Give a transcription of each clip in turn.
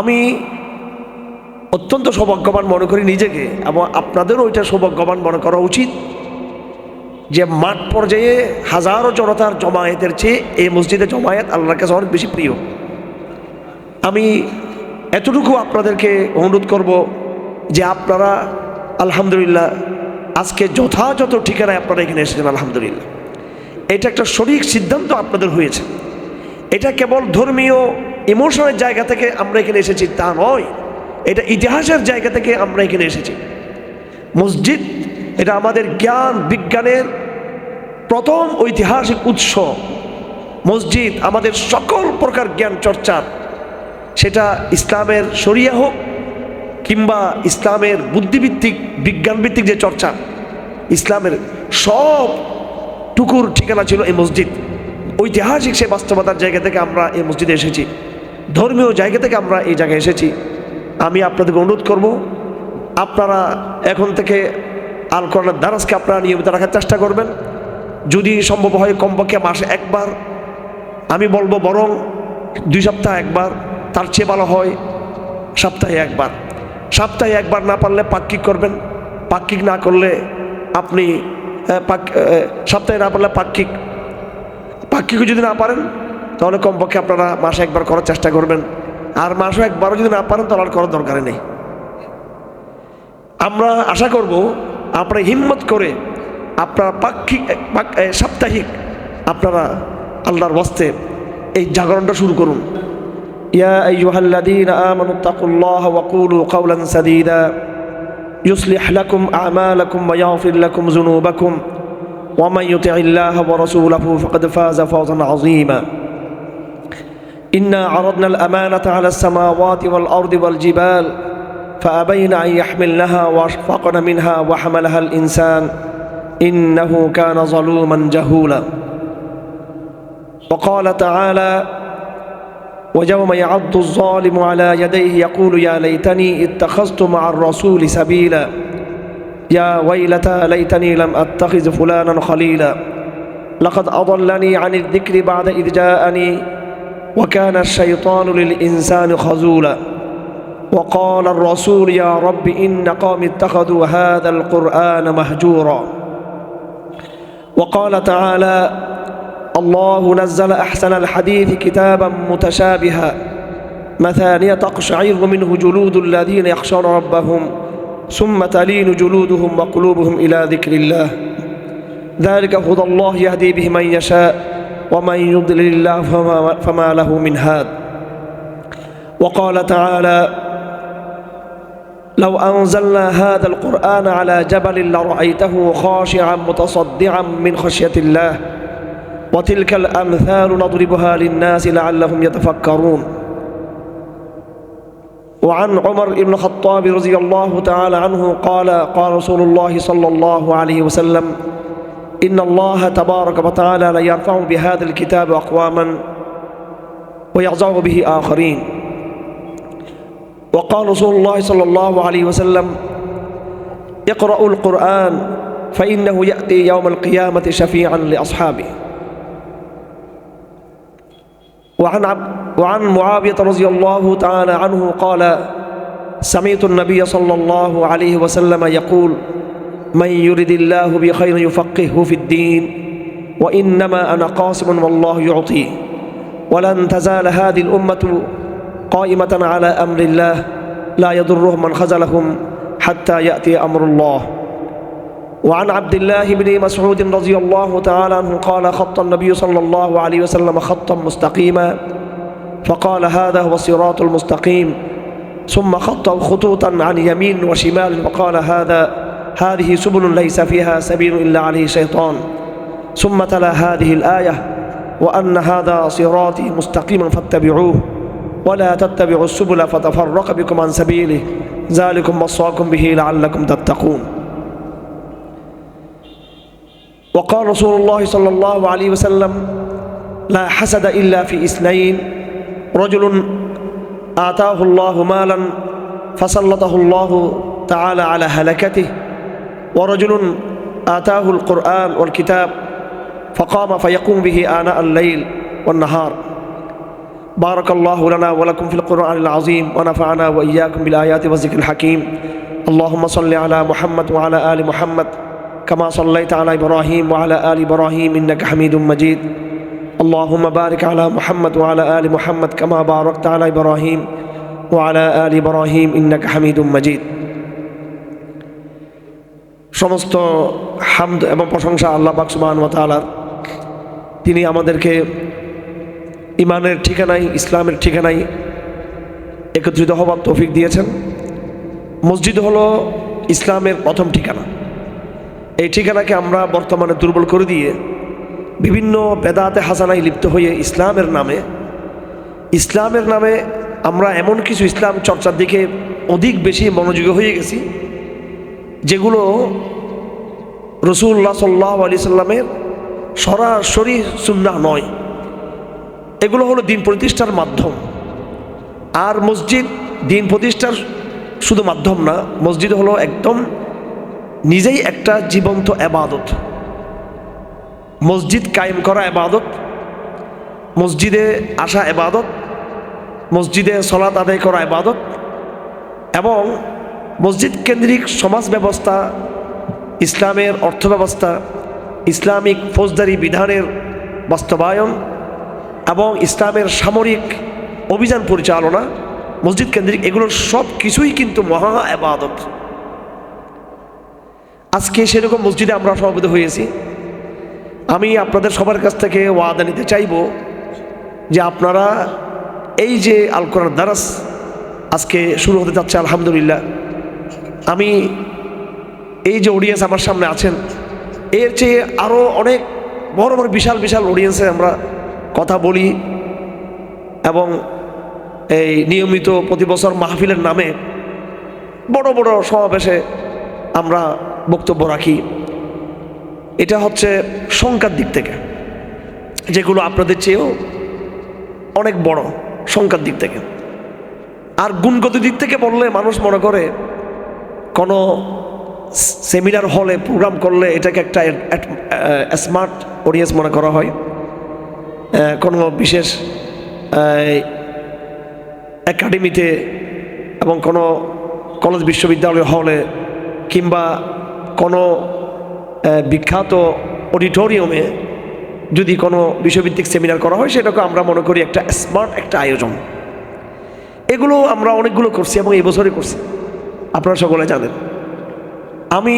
আমি অত্যন্ত সৌভাগ্যবান মনে করি নিজেকে এবং আপনাদেরও ওইটা সৌভাগ্যবান মনে করা উচিত যে মাঠ পর্যায়ে হাজারো জনতার জমায়েতের চেয়ে এই মসজিদে জমায়েত আল্লাহর কাছে অনেক বেশি প্রিয়। আমি এতটুকু আপনাদেরকে অনুরোধ করব যে আপনারা আলহামদুলিল্লাহ আজকে যথাযথ ঠিকানায় আপনারা এখানে এসেছেন, আলহামদুলিল্লাহ। এটা একটা সঠিক সিদ্ধান্ত আপনাদের হয়েছে। এটা কেবল ধর্মীয় ইমোশনের জায়গা থেকে আমরা এখানে এসেছি, তা নয়। এটা ইতিহাসের জায়গা থেকে আমরা এখানে এসেছি। মসজিদ, এটা আমাদের জ্ঞান, বিজ্ঞানের প্রথম ঐতিহাসিক উৎস। মসজিদ আমাদের সকল প্রকার জ্ঞান চর্চার। সেটা ইসলামের শরিয়া হোক কিংবা ইসলামের বুদ্ধিভিত্তিক বিজ্ঞানভিত্তিক যে চর্চা, ইসলামের সব টুকুর ঠিকানা ছিল এই মসজিদ। ঐতিহাসিক সে বাস্তবতার জায়গা থেকে আমরা এই মসজিদে এসেছি। ধর্মীয় জায়গা থেকে আমরা এই জায়গায় এসেছি। আমি আপনাদেরকে অনুরোধ করব, আপনারা এখন থেকে আল কোরআনের দারাজকে আপনারা নিয়মিত রাখার চেষ্টা করবেন। যদি সম্ভব হয় কমপক্ষে মাসে একবার। আমি বলব বরং দুই সপ্তাহ একবার, তার চেয়ে ভালো হয় সপ্তাহে একবার। সপ্তাহে একবার না পারলে পাক্ষিক করবেন। পাক্ষিক না করলে আপনি পাক- সপ্তাহে না পারলে পাক্ষিক পাক্ষিকও যদি না পারেন তাহলে কমপক্ষে আপনারা মাসে একবার করার চেষ্টা করবেন আর মাসে একবারও যদি না পারেন তাহলে আর করার দরকারই নেই আমরা আশা করব আপনারা হিম্মত করে আপনারা পাক্ষিক পাক- এ, সাপ্তাহিক আপনারা আল্লাহর বস্তে এই জাগরণটা শুরু করুন ইয়া আইয়ুহাল্লাযীনা আমানু তাকুল্লাহা ওয়া কুলু কাওলান সাদীদা يصلح لكم أعمالكم ويغفر لكم ذنوبكم ومن يطع الله ورسوله فقد فاز فوزا عظيما إنا عرضنا الأمانة على السماوات والأرض والجبال فأبين أن يحملنها وأشفقن منها وحملها الإنسان إنه كان ظلوما جهولا. وقال تعالى ويوم يعض الظالم على يديه يقول يا ليتني اتخذت مع الرسول سبيلا يا ويلتى ليتني لم أتخذ فلانا خليلا لقد أضلني عن الذكر بعد إذ جاءني وكان الشيطان للإنسان خذولا. وقال الرسول يا رب إن قوم اتخذوا هذا القرآن مهجورا. وقال تعالى الله نزل أحسن الحديث كتابا متشابها. مثانية تقشعر منه جلود الذين يخشون ربهم ثم تلين جلودهم وقلوبهم إلى ذكر الله. ذلك هدى الله يهدي به من يشاء. ومن يضلل الله فما, فما له من هاد. وقال تعالى لو أنزلنا هذا القرآن على جبل لرأيته خاشعا متصدعا من خشية الله وتلك الأمثال نضربها للناس لعلهم يتفكرون. وعن عمر بن الخطاب رضي الله تعالى عنه قال قال رسول الله صلى الله عليه وسلم إن الله تبارك وتعالى لا يرفع بهذا الكتاب أقواما ويعزع به آخرين. وقال رسول الله صلى الله عليه وسلم اقرأوا القرآن فإنه يأتي يوم القيامة شفيعا لأصحابه. وعن عبد وعن معاوية رضي الله تعالى عنه قال سمعت النبي صلى الله عليه وسلم يقول من يرد الله بخير يفقهه في الدين وإنما أنا قاسم والله يعطي ولن تزال هذه الأمة قائمة على أمر الله لا يضرهم من خزلهم حتى يأتي أمر الله. وعن عبد الله بن مسعود رضي الله تعالى عنه قال خط النبي صلى الله عليه وسلم خطا مستقيما فقال هذا هو الصراط المستقيم. ثم خط خطوطا عن يمين وشمال وقال هذا هذه سبل ليس فيها سبيل إلا عليه شيطان ثم تلا هذه الآية وأن هذا صراطي مستقيما فاتبعوه ولا تتبعوا السبل فتفرق بكم عن سبيله. ذلكم وصاكم به لعلكم تتقون. وقال رسول الله صلى الله عليه وسلم لا حسد إلا في اثنين. رجل آتاه الله مالا فسلطه الله تعالى على هلكته ورجل آتاه القرآن والكتاب فقام فيقوم به آناء الليل والنهار. بارك الله لنا ولكم في القرآن العظيم ونفعنا وإياكم بالآيات والذكر الحكيم. اللهم صل على محمد وعلى آل محمد كما صليت على إبراهيم وعلى آل إبراهيم إنك حميد مجيد. اللهم بارك على محمد وعلى آل محمد كما باركت على إبراهيم وعلى آل إبراهيم إنك حميد مجيد. সমস্ত হামদ এবং প্রশংসা আল্লাহ ওয়া তাআলার। তিনি আমাদেরকে ইমানের ঠিকানায়, ইসলামের ঠিকানায় একত্রিত হবার তৌফিক দিয়েছেন। মসজিদ হলো ইসলামের প্রথম ঠিকানা। এই ঠিকানাকে আমরা বর্তমানে দুর্বল করে দিয়ে বিভিন্ন বেদাতে হাসানায় লিপ্ত হয়ে ইসলামের নামে ইসলামের নামে আমরা এমন কিছু ইসলাম চর্চার দিকে অধিক বেশি মনোযোগী হয়ে গেছি যেগুলো রসুল্লাহ সাল্লাহ আলি সাল্লামের সরাসরি সুন্না নয়। এগুলো হলো দিন প্রতিষ্ঠার মাধ্যম। আর মসজিদ দিন প্রতিষ্ঠার শুধু মাধ্যম না, মসজিদ হলো একদম নিজেই একটা জীবন্ত এবাদত মসজিদ কায়েম করা এবাদত মসজিদে আসা এবাদত মসজিদে সলাত আদায় করা এবাদত এবং মসজিদ কেন্দ্রিক সমাজ ব্যবস্থা, ইসলামের অর্থব্যবস্থা ইসলামিক ফৌজদারি বিধানের বাস্তবায়ন এবং ইসলামের সামরিক অভিযান পরিচালনা, মসজিদ কেন্দ্রিক এগুলোর সব কিছুই কিন্তু মহা আবাদত। আজকে সেরকম মসজিদে আমরা সভাপতি হয়েছি। আমি আপনাদের সবার কাছ থেকে ওয়াদা নিতে চাইব যে আপনারা এই যে আল কোরআন দারাস আজকে শুরু হতে যাচ্ছে, আলহামদুলিল্লাহ। আমি এই যে অডিয়েন্স আমার সামনে আছেন, এর চেয়ে আরও অনেক বড় বড় বিশাল বিশাল অডিয়েন্সে আমরা কথা বলি এবং এই নিয়মিত প্রতি বছর মাহফিলের নামে বড় বড় সমাবেশে আমরা বক্তব্য রাখি। এটা হচ্ছে সংখ্যার দিক থেকে, যেগুলো আপনাদের চেয়েও অনেক বড় সংখ্যার দিক থেকে। আর গুণগত দিক থেকে বললে মানুষ মনে করে কোনো সেমিনার হলে প্রোগ্রাম করলে এটাকে একটা স্মার্ট অডিয়েন্স মনে করা হয়। আহ, কোনো বিশেষ একাডেমিতে এবং কোনো কলেজ বিশ্ববিদ্যালয় হলে কিংবা কোনো বিখ্যাত অডিটোরিয়ামে যদি কোনো বিষয়ভিত্তিক সেমিনার করা হয় সেটাকে আমরা মনে করি একটা স্মার্ট একটা আয়োজন। এগুলো আমরা অনেকগুলো করছি এবং এই বছরই করছি। আপনারা সকলে জানেন। আমি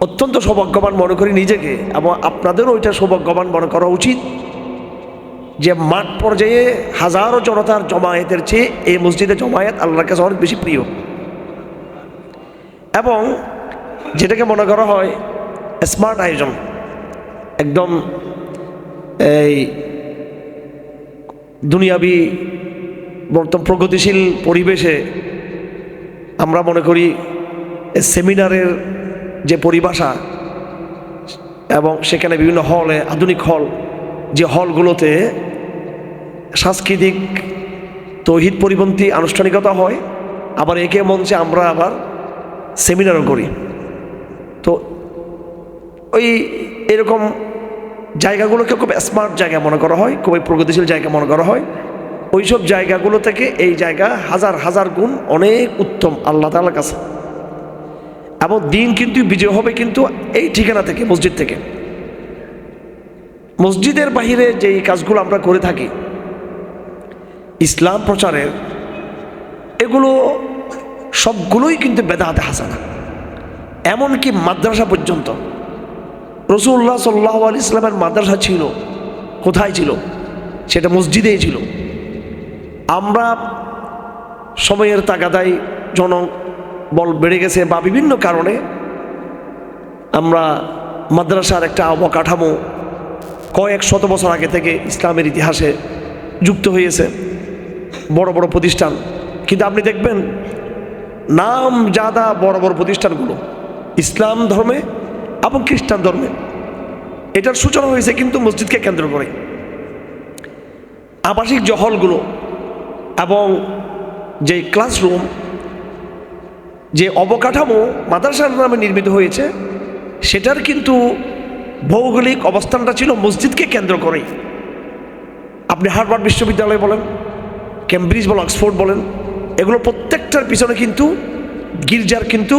অত্যন্ত সৌভাগ্যবান মনে করি নিজেকে এবং আপনাদেরও ওইটা সৌভাগ্যবান মনে করা উচিত যে মাঠ পর্যায়ে হাজারো জনতার জমায়েতের চেয়ে এই মসজিদে জমায়েত আল্লাহর কাছে অনেক বেশি প্রিয়। এবং যেটাকে মনে করা হয় স্মার্ট আয়োজন। একদম এই দুনিয়াবি বর্তমান প্রগতিশীল পরিবেশে আমরা মনে করি সেমিনারের যে পরিভাষা এবং সেখানে বিভিন্ন হলে, আধুনিক হল, যে হলগুলোতে সাংস্কৃতিক তৌহিদ পরিপন্থী আনুষ্ঠানিকতা হয়, আবার একে মঞ্চে আমরা আবার সেমিনারও করি। তো ওই এরকম জায়গাগুলোকে খুব স্মার্ট জায়গা মনে করা হয়, খুবই প্রগতিশীল জায়গা মনে করা হয়। ওইসব জায়গাগুলো থেকে এই জায়গা হাজার হাজার গুণ অনেক উত্তম আল্লাহ তালার কাছে। এবং দিন কিন্তু বিজয় হবে কিন্তু এই ঠিকানা থেকে, মসজিদ থেকে। মসজিদের বাহিরে যেই কাজগুলো আমরা করে থাকি, ইসলাম প্রচারের, এগুলো সবগুলোই কিন্তু বেদাহাতে হাসানা। এমনকি মাদ্রাসা পর্যন্ত। রসুল্লাহ সাল্লাহ আলি ইসলামের মাদ্রাসা ছিল, কোথায় ছিল? সেটা মসজিদেই ছিল। আমরা সময়ের তাগাদায় জন বল বেড়ে গেছে বা বিভিন্ন কারণে আমরা মাদ্রাসার একটা অবকাঠামো কয়েক শত বছর আগে থেকে ইসলামের ইতিহাসে যুক্ত হয়েছে, বড় বড় প্রতিষ্ঠান। কিন্তু আপনি দেখবেন, নাম জাদা বড় বড় প্রতিষ্ঠানগুলো, ইসলাম ধর্মে এবং খ্রিস্টান ধর্মে। এটার সূচনা হয়েছে কিন্তু মসজিদকে কেন্দ্র করে। আবাসিক যে হলগুলো এবং যে ক্লাসরুম যে অবকাঠামো মাদ্রাসার নামে নির্মিত হয়েছে, সেটার কিন্তু ভৌগোলিক অবস্থানটা ছিল মসজিদকে কেন্দ্র করেই। আপনি হার্ভার্ড বিশ্ববিদ্যালয় বলেন ক্যামব্রিজ বলেন, অক্সফোর্ড বলেন, এগুলো প্রত্যেকটার পিছনে কিন্তু গির্জার কিন্তু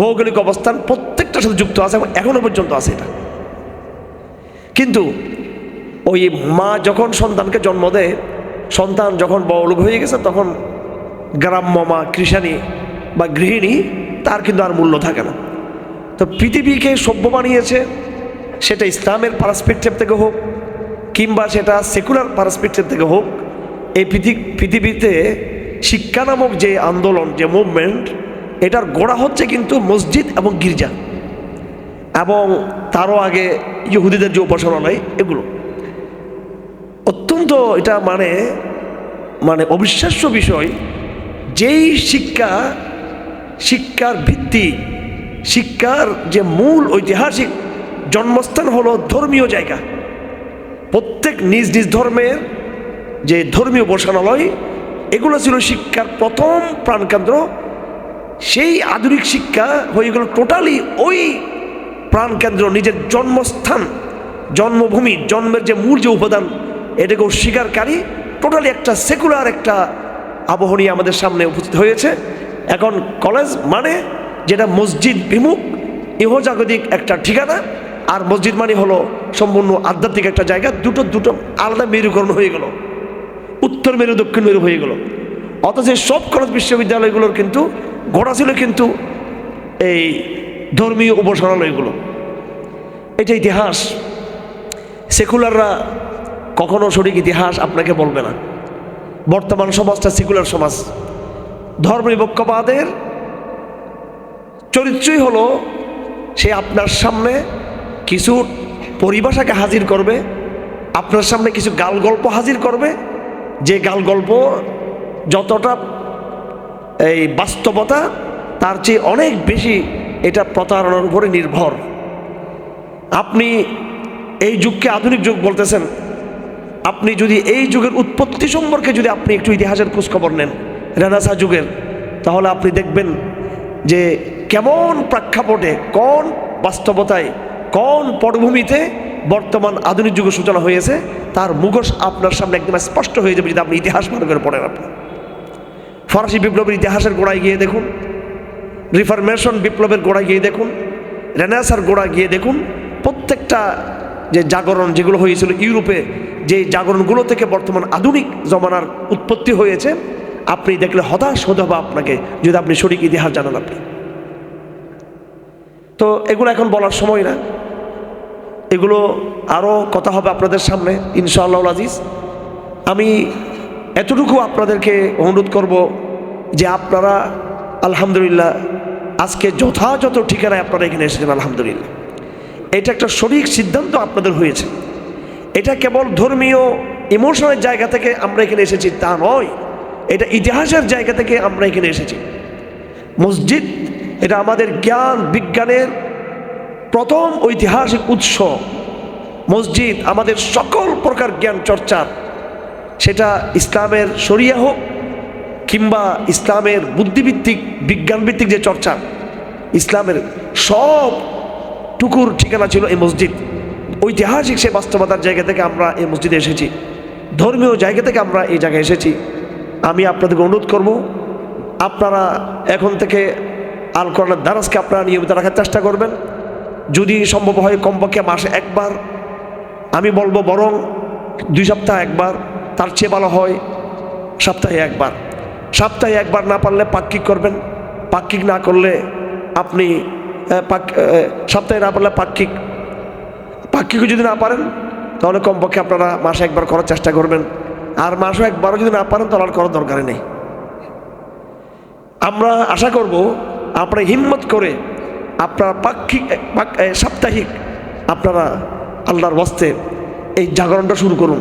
ভৌগোলিক অবস্থান প্রত্যেকটার সাথে যুক্ত আছে এবং এখনও পর্যন্ত আছে এটা। কিন্তু ওই মা যখন সন্তানকে জন্ম দেয় সন্তান যখন বড়লোক হয়ে গেছে, তখন গ্রাম্য মা কৃষাণী বা গৃহিণী, তার কিন্তু আর মূল্য থাকে না। তো পৃথিবীকে সভ্য বানিয়েছে, সেটা ইসলামের পারসপেক্টিভ থেকে হোক, কিংবা সেটা সেকুলার পারসপেক্টিভ থেকে হোক, এই পৃথি- পৃথিবীতে শিক্ষা নামক যে আন্দোলন, যে মুভমেন্ট এটার গোড়া হচ্ছে কিন্তু মসজিদ এবং গির্জা। এবং তারও আগে ইহুদিদের যে উপাসনালয় এগুলো। অত্যন্ত এটা মানে মানে অবিশ্বাস্য বিষয়, যেই শিক্ষা, শিক্ষার ভিত্তি, শিক্ষার যে মূল ঐতিহাসিক জন্মস্থান হলো ধর্মীয় জায়গা। প্রত্যেক নিজ নিজ ধর্মের যে ধর্মীয় উপাসনালয় এগুলো ছিল শিক্ষার প্রথম প্রাণকেন্দ্র। সেই আধুনিক শিক্ষা হয়ে গেল টোটালি ওই প্রাণকেন্দ্র, নিজের জন্মস্থান, জন্মভূমি, জন্মের যে মূল যে উপাদান এটাকে অস্বীকারী টোটালি একটা সেকুলার একটা আবহনী আমাদের সামনে উপস্থিত হয়েছে। এখন কলেজ মানে যেটা মসজিদ বিমুখ, ইহজাগতিক একটা ঠিকানা, আর মসজিদ মানে হলো সম্পূর্ণ আধ্যাত্মিক একটা জায়গা, দুটো দুটো আলাদা মেরুকরণ হয়ে গেল। উত্তর মেরু, দক্ষিণ মেরু হয়ে গেল। অথচ সব কলেজ বিশ্ববিদ্যালয়গুলোর কিন্তু গোড়া ছিল কিন্তু এই ধর্মীয় উপাসনালয়গুলো এটা ইতিহাস। সেকুলাররা কখনো সঠিক ইতিহাস আপনাকে বলবে না। বর্তমান সমাজটা সেকুলার সমাজ। ধর্মনিরপেক্ষবাদের চরিত্রই হলো, সে আপনার সামনে কিছু পরিভাষাকে হাজির করবে, আপনার সামনে কিছু গাল গল্প হাজির করবে, যে গাল গল্প যতটা এই বাস্তবতা, তার চেয়ে অনেক বেশি এটা প্রতারণার উপরে নির্ভর। আপনি এই যুগকে আধুনিক যুগ বলতেছেন আপনি যদি এই যুগের উৎপত্তি সম্পর্কে যদি আপনি একটু ইতিহাসের খোঁজখবর নেন, রেনাসা যুগের, তাহলে আপনি দেখবেন যে কেমন প্রেক্ষাপটে, কোন বাস্তবতায়, কোন পটভূমিতে বর্তমান আধুনিক যুগের সূচনা হয়েছে, তার মুখোশ আপনার সামনে একদম স্পষ্ট হয়ে যাবে যদি আপনি ইতিহাস ভালো করে পড়েন আপনি। ফরাসি বিপ্লবের ইতিহাসের গোড়ায় গিয়ে দেখুন, রিফরমেশন বিপ্লবের গোড়ায় গিয়ে দেখুন, রেনেসার গোড়ায় গিয়ে দেখুন, প্রত্যেকটা যে জাগরণ যেগুলো হয়েছিল ইউরোপে যে জাগরণগুলো থেকে বর্তমান আধুনিক জমানার উৎপত্তি হয়েছে, আপনি দেখলে হতাশ হতে হবে আপনাকে, যদি আপনি সঠিক ইতিহাস জানান আপনি। তো এগুলো এখন বলার সময় না। এগুলো আরও কথা হবে আপনাদের সামনে, ইনশাআল্লাহ আজিজ। আমি এতটুকু আপনাদেরকে অনুরোধ করব যে আপনারা, আলহামদুলিল্লাহ, আজকে যথাযথ ঠিকানায় আপনারা এখানে এসেছেন, আলহামদুলিল্লাহ। এটা একটা সঠিক সিদ্ধান্ত আপনাদের হয়েছে। এটা কেবল ধর্মীয় ইমোশনের জায়গা থেকে আমরা এখানে এসেছি, তা নয়। এটা ইতিহাসের জায়গা থেকে আমরা এখানে এসেছি। মসজিদ, এটা আমাদের জ্ঞান, বিজ্ঞানের প্রথম ঐতিহাসিক উৎস। মসজিদ আমাদের সকল প্রকার জ্ঞান চর্চার। সেটা ইসলামের শরিয়া হোক কিংবা ইসলামের বুদ্ধিভিত্তিক বিজ্ঞানভিত্তিক যে চর্চা, ইসলামের সব টুকুর ঠিকানা ছিল এই মসজিদ। ঐতিহাসিক সে বাস্তবতার জায়গা থেকে আমরা এই মসজিদে এসেছি। ধর্মীয় জায়গা থেকে আমরা এই জায়গায় এসেছি। আমি আপনাদেরকে অনুরোধ করব, আপনারা এখন থেকে আল কোরআনের দারাজকে আপনারা নিয়মিত রাখার চেষ্টা করবেন। যদি সম্ভব হয় কমপক্ষে মাসে একবার। আমি বলব বরং দুই সপ্তাহ একবার, তার চেয়ে ভালো হয় সপ্তাহে একবার। সপ্তাহে একবার না পারলে পাক্ষিক করবেন। পাক্ষিক না করলে আপনি সপ্তাহে না পারলে পাক্ষিক পাক্ষিকও যদি না পারেন, তাহলে কমপক্ষে আপনারা মাসে একবার করার চেষ্টা করবেন। আর মাসে একবারও যদি না পারেন, তাহলে আর করার দরকারই নেই। আমরা আশা করব, আপনারা হিম্মত করে আপনার পাক্ষিক সাপ্তাহিক আপনারা আল্লাহর বস্তে এই জাগরণটা শুরু করুন।